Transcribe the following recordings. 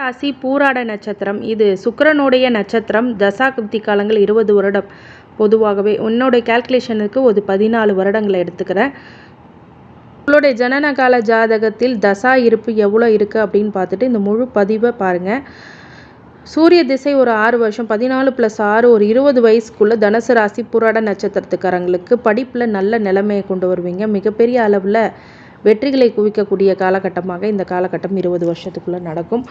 ராசி பூராட நட்சத்திரம். இது சுக்கிரனுடைய நட்சத்திரம். தசா கிருத்தி காலங்கள் இருபது வருடம். பொதுவாகவே உன்னோடைய கால்குலேஷனுக்கு ஒரு பதினாலு வருடங்களை எடுத்துக்கிறேன். உங்களுடைய ஜனன கால ஜாதகத்தில் தசா இருப்பு எவ்வளோ இருக்குது அப்படின்னு பார்த்துட்டு இந்த முழு பதிவை பாருங்கள் சூரிய திசை ஒரு ஆறு வருஷம் பதினாலு ப்ளஸ் ஆறு ஒரு இருபது வயசுக்குள்ளே தனுசு ராசி புராட நட்சத்திரத்துக்காரங்களுக்கு படிப்பில் நல்ல நிலைமையை கொண்டு வருவீங்க. மிகப்பெரிய அளவில் வெற்றிகளை குவிக்கக்கூடிய காலகட்டமாக இந்த காலகட்டம் இருபது வருஷத்துக்குள்ளே நடக்கும்.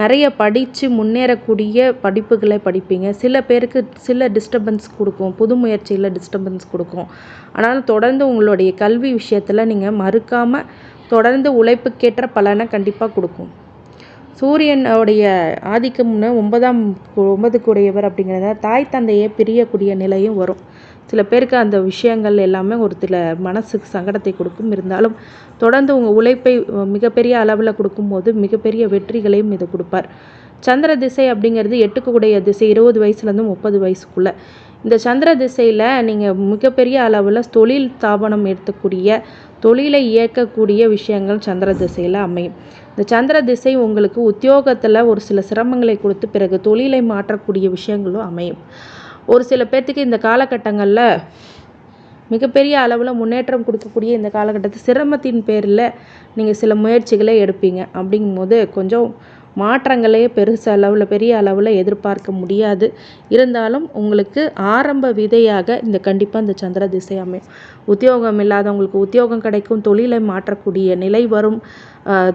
நிறைய படித்து முன்னேறக்கூடிய படிப்புகளை படிப்பீங்க. சில பேருக்கு சில டிஸ்டர்பன்ஸ் கொடுக்கும். புது முயற்சியில் டிஸ்டர்பன்ஸ் கொடுக்கும். ஆனாலும் தொடர்ந்து உங்களுடைய கல்வி விஷயத்தில் நீங்கள் மறுக்காமல் தொடர்ந்து உழைப்புக்கேற்ற பலனை கண்டிப்பாக கொடுக்கும். சூரியனுடைய ஆதிக்கம்னு ஒன்பதாம் ஒன்பதுக்குடையவர் அப்படிங்கிறத தாய் தந்தையை பிரியக்கூடிய நிலையும் வரும். சில பேருக்கு அந்த விஷயங்கள் எல்லாமே ஒரு சில மனசுக்கு சங்கடத்தை கொடுக்கும். இருந்தாலும் தொடர்ந்து உங்கள் உழைப்பை மிகப்பெரிய அளவில் கொடுக்கும்போது மிகப்பெரிய வெற்றிகளையும் இது கொடுப்பார். சந்திர திசை அப்படிங்கிறது எட்டுக்குடைய திசை இருபது வயசுலேருந்து முப்பது வயசுக்குள்ளே. இந்த சந்திர திசையில் நீங்கள் மிகப்பெரிய அளவில் தொழில் ஸ்தாபனம் எடுத்தக்கூடிய தொழிலை இயக்கக்கூடிய விஷயங்கள் சந்திர திசையில் அமையும். இந்த சந்திர திசை உங்களுக்கு உத்தியோகத்தில் ஒரு சில சிரமங்களை கொடுத்து பிறகு தொழிலை மாற்றக்கூடிய விஷயங்களும் அமையும். ஒரு சில பேர்த்துக்கு இந்த காலகட்டங்களில் மிகப்பெரிய அளவில் முன்னேற்றம் கொடுக்கக்கூடிய இந்த காலகட்டத்தை சிரமத்தின் பேரில் நீங்கள் சில முயற்சிகளை எடுப்பீங்க. அப்படிங்கும்போது கொஞ்சம் மாற்றங்களே பெருசு அளவில் பெரிய அளவில் எதிர்பார்க்க முடியாது. இருந்தாலும் உங்களுக்கு ஆரம்ப விதையாக இந்த கண்டிப்பாக இந்த சந்திர திசை அமையும். உத்தியோகம் இல்லாதவங்களுக்கு உத்தியோகம் கிடைக்கும் தொழிலை மாற்றக்கூடிய நிலை வரும்.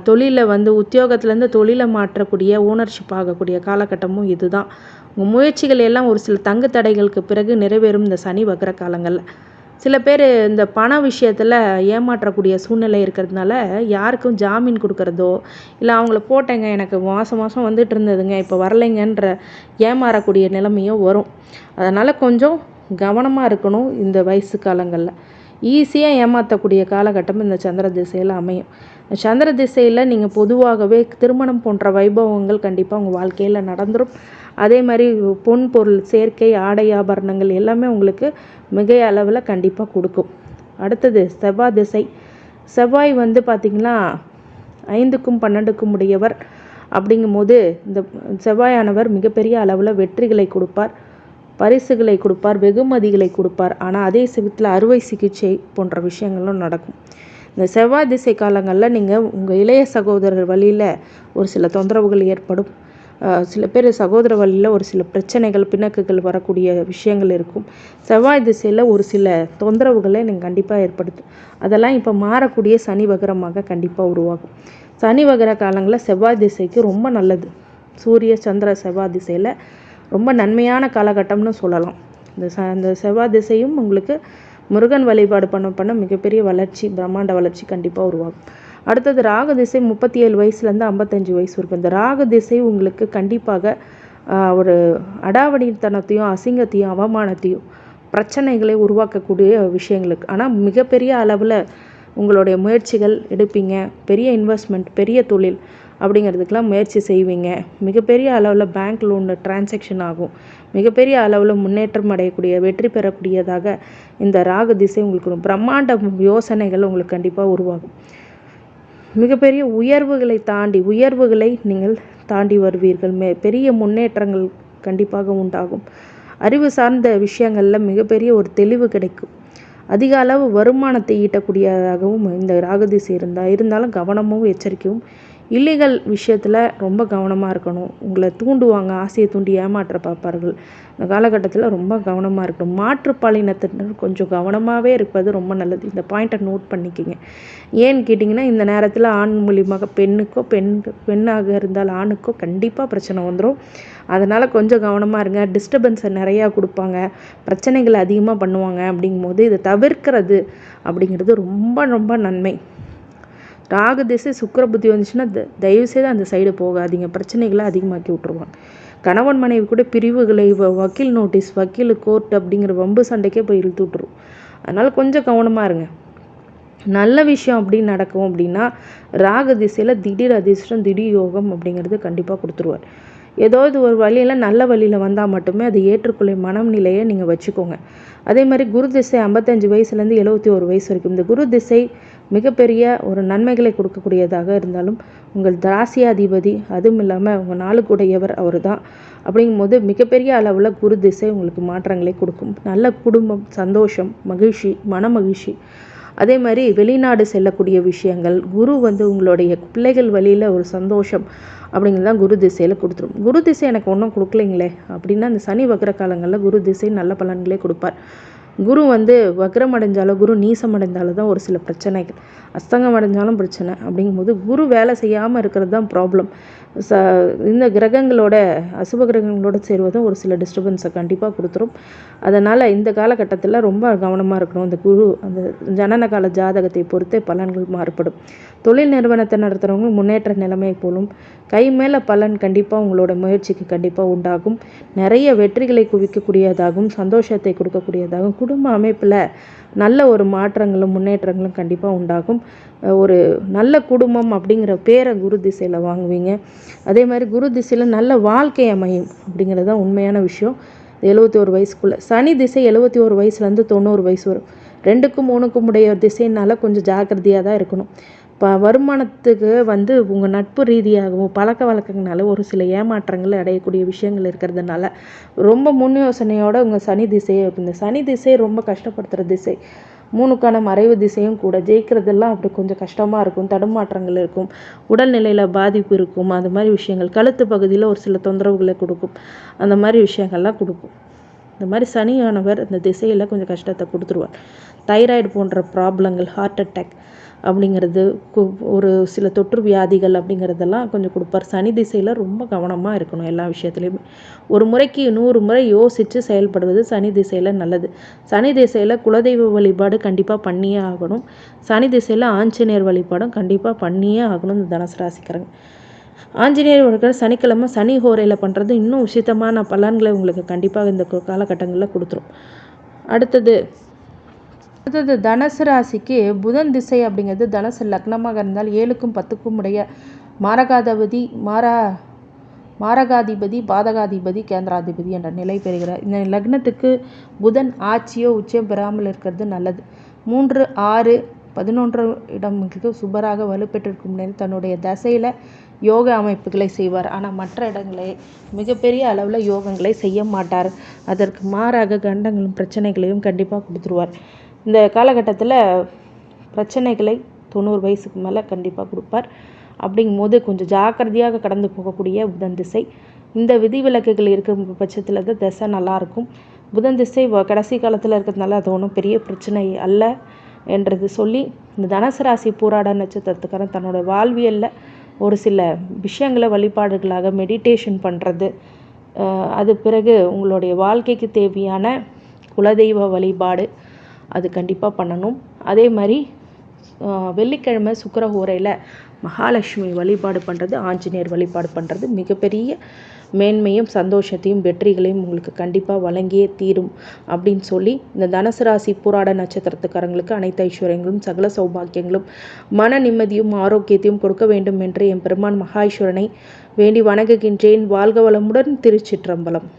தொழிலை வந்து உத்தியோகத்துலேருந்து தொழிலை மாற்றக்கூடிய ஓனர்ஷிப் ஆகக்கூடிய காலகட்டமும் இதுதான். உங்கள் முயற்சிகள் எல்லாம் ஒரு சில தங்கு தடைகளுக்கு பிறகு நிறைவேறும் இந்த சனி வக்கர காலங்களில். சில பேர் இந்த பண விஷயத்தில் ஏமாற்றக்கூடிய சூழ்நிலை இருக்கிறதுனால யாருக்கும் ஜாமீன் கொடுக்குறதோ இல்லை அவங்கள போட்டேங்க எனக்கு மாதம் மாதம் வந்துட்டு இருந்ததுங்க இப்போ வரலைங்கன்ற ஏமாறக்கூடிய நிலைமையும் வரும். அதனால் கொஞ்சம் கவனமாக இருக்கணும் இந்த வயசு காலங்களில். ஈஸியாக ஏமாற்றக்கூடிய காலகட்டம் இந்த சந்திர திசையில் அமையும். சந்திர திசையில் நீங்கள் பொதுவாகவே திருமணம் போன்ற வைபவங்கள் கண்டிப்பாக உங்கள் வாழ்க்கையில் நடந்துடும் அதே மாதிரி பொன் பொருள் சேர்க்கை ஆடை ஆபரணங்கள் எல்லாமே உங்களுக்கு மிக அளவில் கண்டிப்பாக கொடுக்கும். அடுத்தது செவ்வாய் திசை. செவ்வாய் வந்து பார்த்திங்கன்னா ஐந்துக்கும் பன்னெண்டுக்கும் உடையவர். அப்படிங்கும்போது இந்த செவ்வாயானவர் மிகப்பெரிய அளவில் வெற்றிகளை கொடுப்பார். பரிசுகளை கொடுப்பார் வெகுமதிகளை கொடுப்பார். ஆனால் அதே சமயத்தில் அறுவை சிகிச்சை போன்ற விஷயங்களும் நடக்கும். இந்த செவ்வாய் திசை காலங்களில் நீங்கள் உங்கள் இளைய சகோதரர் வழியில் ஒரு சில தொந்தரவுகள் ஏற்படும். சில பேர் சகோதர வழியில் ஒரு சில பிரச்சனைகள் பிணக்குகள் வரக்கூடிய விஷயங்கள் இருக்கும். செவ்வாய் திசையில் ஒரு சில தொந்தரவுகளை நீங்கள் கண்டிப்பாக ஏற்படுத்தும் அதெல்லாம் இப்போ மாறக்கூடிய சனி வகரமாக கண்டிப்பாக உருவாகும். சனி வகர காலங்களில் செவ்வாய் திசைக்கு ரொம்ப நல்லது. சூரிய சந்திர செவ்வாய் திசையில் ரொம்ப நன்மையான காலகட்டம்னு சொல்லலாம். இந்த ச இந்த செவ்வாய் திசையும் உங்களுக்கு முருகன் வழிபாடு பண்ண பண்ண மிகப்பெரிய வளர்ச்சி பிரம்மாண்ட வளர்ச்சி கண்டிப்பாக உருவாகும். அடுத்தது ராக திசை முப்பத்தி ஏழு வயசுலேருந்து ஐம்பத்தஞ்சு வயசு இருக்கும் இந்த ராக திசை உங்களுக்கு கண்டிப்பாக ஒரு அடாவடித்தனத்தையும் அசிங்கத்தையும் அவமானத்தையும் பிரச்சனைகளை உருவாக்கக்கூடிய விஷயங்களுக்கு. ஆனால் மிகப்பெரிய அளவில் உங்களுடைய முயற்சிகள் எடுப்பீங்க. பெரிய இன்வெஸ்ட்மெண்ட் பெரிய தொழில் அப்படிங்கிறதுக்கெலாம் முயற்சி செய்வீங்க. மிகப்பெரிய அளவில் பேங்க் லோன் டிரான்சாக்ஷன் ஆகும். மிகப்பெரிய அளவில் முன்னேற்றம் அடையக்கூடிய வெற்றி பெறக்கூடியதாக இந்த ராகு திசை உங்களுக்கு பிரம்மாண்ட யோசனைகள் உங்களுக்கு கண்டிப்பாக உருவாகும். மிகப்பெரிய உயர்வுகளை தாண்டி உயர்வுகளை நீங்கள் தாண்டி வருவீர்கள். மே பெரிய முன்னேற்றங்கள் கண்டிப்பாக உண்டாகும். அறிவு சார்ந்த விஷயங்களில் மிகப்பெரிய ஒரு தெளிவு கிடைக்கும். அதிக அளவு வருமானத்தை ஈட்டக்கூடியதாகவும் இந்த ராகதிசை இருந்தால் இருந்தாலும் கவனமும் எச்சரிக்கையும் இல்லீகல் விஷயத்தில் ரொம்ப கவனமாக இருக்கணும். உங்களை தூண்டுவாங்க ஆசையை தூண்டி ஏமாற்ற பார்ப்பார்கள். இந்த காலகட்டத்தில் ரொம்ப கவனமாக இருக்கணும். மாற்றுப்பாலினத்தினர் கொஞ்சம் கவனமாகவே இருப்பது ரொம்ப நல்லது. இந்த பாயிண்ட்டை நோட் பண்ணிக்கிங்க. ஏன்னு கேட்டிங்கன்னா இந்த நேரத்தில் ஆண் மூலியமாக பெண்ணுக்கோ பெண் பெண்ணாக இருந்தால் ஆணுக்கோ கண்டிப்பாக பிரச்சனை வந்துடும் அதனால் கொஞ்சம் கவனமாக இருங்க. டிஸ்டர்பன்ஸை நிறையா கொடுப்பாங்க. பிரச்சனைகளை அதிகமாக பண்ணுவாங்க அப்படிங்கும்போது இதை தவிர்க்கிறது அப்படிங்கிறது ரொம்ப ரொம்ப நன்மை. ராகு திசை சுக்கர புத்தி வந்துச்சுன்னா தயவுசெய்து அந்த சைடு போகாதீங்க. பிரச்சனைகளை அதிகமாக்கி விட்ருவாங்க கணவன் மனைவி கூட பிரிவுகளை வக்கீல் நோட்டீஸ் வக்கீல் கோர்ட் அப்படிங்கிற வம்பு சண்டைக்கே போய் இழுத்து விட்ருவோம் அதனால் கொஞ்சம் கவனமாக இருங்க. நல்ல விஷயம் அப்படின்னு நடக்கும் அப்படின்னா ராக திசையில் திடீர் அதிர்ஷ்டம் திடீர் யோகம் அப்படிங்கிறது கண்டிப்பாக கொடுத்துருவார். ஏதாவது ஒரு வழியில் நல்ல வழியில் வந்தால் மட்டுமே அதை ஏற்றுக்கொள்ள மனநிலையை நீங்கள் வச்சுக்கோங்க. அதே மாதிரி குரு திசை ஐம்பத்தஞ்சு வயசுலேருந்து எழுபத்தி ஒரு வயசு வரைக்கும். இந்த குரு திசை மிகப்பெரிய ஒரு நன்மைகளை கொடுக்கக்கூடியதாக இருந்தாலும் உங்கள் ராசியாதிபதி அதுவும் இல்லாமல் உங்கள் நாளுக்குடையவர் அவர் தான் அப்படிங்கும்போது மிகப்பெரிய அளவில் குரு திசை உங்களுக்கு மாற்றங்களை கொடுக்கும். நல்ல குடும்பம் சந்தோஷம் மகிழ்ச்சி மன மகிழ்ச்சி அதே மாதிரி வெளிநாடு செல்லக்கூடிய விஷயங்கள் குரு வந்து உங்களுடைய பிள்ளைகள் வழியில் ஒரு சந்தோஷம் அப்படிங்கிறது தான் குரு திசையில் கொடுத்துரும். குரு திசை எனக்கு ஒன்றும் கொடுக்கலைங்களே அப்படின்னா அந்த சனி வக்கர காலங்களில் குரு திசை நல்ல பலன்களே கொடுப்பார். குரு வந்து வக்ரம் அடைஞ்சாலோ குரு நீசம் அடைந்தாலும் தான் ஒரு சில பிரச்சனைகள். அஸ்தங்கம் அடைஞ்சாலும் பிரச்சனை அப்படிங்கும்போது குரு வேலை செய்யாமல் இருக்கிறது தான் ப்ராப்ளம் ச இந்த கிரகங்களோட அசுப கிரகங்களோட சேருவதும் ஒரு சில டிஸ்டர்பன்ஸை கண்டிப்பாக கொடுத்துரும். அதனால் இந்த காலகட்டத்தில் ரொம்ப கவனமாக இருக்கணும். இந்த குரு அந்த ஜனன கால ஜாதகத்தை பொறுத்தே பலன்கள் மாறுபடும். தொழில் நிறுவனத்தை நடத்துகிறவங்க முன்னேற்ற நிலைமை போலும் கை மேலே பலன் கண்டிப்பாக உங்களோட முயற்சிக்கு கண்டிப்பாக உண்டாகும். நிறைய வெற்றிகளை குவிக்கக்கூடியதாகவும் சந்தோஷத்தை கொடுக்கக்கூடியதாகவும் குடும்ப அமைப்பில் நல்ல ஒரு மாற்றங்களும் முன்னேற்றங்களும் கண்டிப்பாக உண்டாகும். ஒரு நல்ல குடும்பம் அப்படிங்கிற பேரை குரு திசையில் வாங்குவீங்க. அதே மாதிரி குரு திசையில் நல்ல வாழ்க்கை அமையும் அப்படிங்கிறது தான் உண்மையான விஷயம். எழுபத்தி ஒரு வயசுக்குள்ளே. சனி திசை எழுபத்தி ஒரு வயசுலேருந்து தொண்ணூறு வயசு வரும். ரெண்டுக்கும் மூணுக்கும் உடைய திசைனால கொஞ்சம் ஜாக்கிரதையாக தான் இருக்கணும். இப்போ வருமானத்துக்கு வந்து உங்கள் நட்பு ரீதியாகவும் பழக்க வழக்கங்களால ஒரு சில ஏமாற்றங்கள் அடையக்கூடிய விஷயங்கள் இருக்கிறதுனால ரொம்ப முன் யோசனையோடு உங்கள் சனி திசையை இந்த சனி திசை ரொம்ப கஷ்டப்படுத்துகிற திசை. மூணுக்கான மறைவு திசையும் கூட. ஜெயிக்கிறதெல்லாம் அப்படி கொஞ்சம் கஷ்டமாக இருக்கும். தடுமாற்றங்கள் இருக்கும். உடல்நிலையில் பாதிப்பு இருக்கும். அந்த மாதிரி விஷயங்கள். கழுத்து பகுதியில் ஒரு சில தொந்தரவுகளை கொடுக்கும். அந்த மாதிரி விஷயங்கள்லாம் கொடுக்கும். இந்த மாதிரி சனியானவர் இந்த திசையில் கொஞ்சம் கஷ்டத்தை கொடுத்துருவார். தைராய்டு போன்ற ப்ராப்ளங்கள் ஹார்ட் அட்டாக் அப்படிங்கிறது ஒரு சில தொற்று வியாதிகள் அப்படிங்கிறதெல்லாம் கொஞ்சம் கொடுப்பார். சனி திசையில் ரொம்ப கவனமாக இருக்கணும் எல்லா விஷயத்துலையுமே. ஒரு முறைக்கு நூறு முறை யோசித்து செயல்படுவது சனி திசையில் நல்லது. சனி திசையில் குலதெய்வ வழிபாடு கண்டிப்பாக பண்ணியே ஆகணும். சனி திசையில் ஆஞ்சநேயர் வழிபாடும் கண்டிப்பாக பண்ணியே ஆகணும் இந்த தனுசு ராசிக்காரங்க. ஆஞ்சநேயர் வழிபாடு சனிக்கிழமை சனி ஹோரையில் பண்ணுறது இன்னும் உசிதமான பலன்களை உங்களுக்கு கண்டிப்பாக இந்த காலகட்டங்களில் கொடுத்துரும். அடுத்தது அடுத்தது தனுசு ராசிக்கு புதன் திசை அப்படிங்கிறது தனுசு லக்னமாக இருந்தால் ஏழுக்கும் பத்துக்கும் உடைய மாரகாதிபதி மாரா மாரகாதிபதி பாதகாதிபதி கேந்திராதிபதி என்ற நிலை பெறுகிறார். இந்த லக்னத்துக்கு புதன் ஆட்சியோ உச்சம் பெறாமல் இருக்கிறது நல்லது. மூன்று ஆறு பதினொன்று இடங்களுக்கு சுபராக வலுப்பெற்றிருக்கும் நிலையில் தன்னுடைய தசையில் யோக அமைப்புகளை செய்வார். ஆனால் மற்ற இடங்களே மிகப்பெரிய அளவில் யோகங்களை செய்ய மாட்டார். அதற்கு மாறாக கண்டங்களும் பிரச்சனைகளையும் கண்டிப்பாக கொடுத்துருவார். இந்த காலகட்டத்தில் பிரச்சனைகளை தொண்ணூறு வயசுக்கு மேலே கண்டிப்பாக கொடுப்பார். அப்படிங்கும்போது கொஞ்சம் ஜாக்கிரதையாக கடந்து போகக்கூடிய புதன் திசை. இந்த விதிவிலக்குகள் இருக்கிற பட்சத்தில் தான் திசை நல்லாயிருக்கும் புதன் திசை கடைசி காலத்தில் இருக்கிறதுனால அது ஒன்றும் பெரிய பிரச்சனை அல்ல. என்றது சொல்லி இந்த தனுசு ராசி பூராட நட்சத்திரத்துக்காரன் தன்னோட வாழ்வியலில் ஒரு சில விஷயங்களை வழிபாடுகளாக மெடிடேஷன் பண்ணுறது அது பிறகு உங்களுடைய வாழ்க்கைக்கு தேவையான குலதெய்வ வழிபாடு அது கண்டிப்பாக பண்ணணும். அதே மாதிரி வெள்ளிக்கிழமை சுக்கர ஹோரையில் மகாலட்சுமி வழிபாடு பண்ணுறது ஆஞ்சநேயர் வழிபாடு பண்ணுறது மிகப்பெரிய மேன்மையும் சந்தோஷத்தையும் வெற்றிகளையும் உங்களுக்கு கண்டிப்பாக வழங்கியே தீரும் அப்படின்னு சொல்லி இந்த தனுசு ராசி போராட நட்சத்திரத்துக்காரங்களுக்கு அனைத்து ஐஸ்வர்யங்களும் சகல சௌபாக்கியங்களும் மன நிம்மதியும் ஆரோக்கியத்தையும் கொடுக்க வேண்டும் என்று என் பெருமான் மகாஈஸ்வரனை வேண்டி வணங்குகின்றேன். வாழ்க வளமுடன் திருச்சிற்றம்பலம்.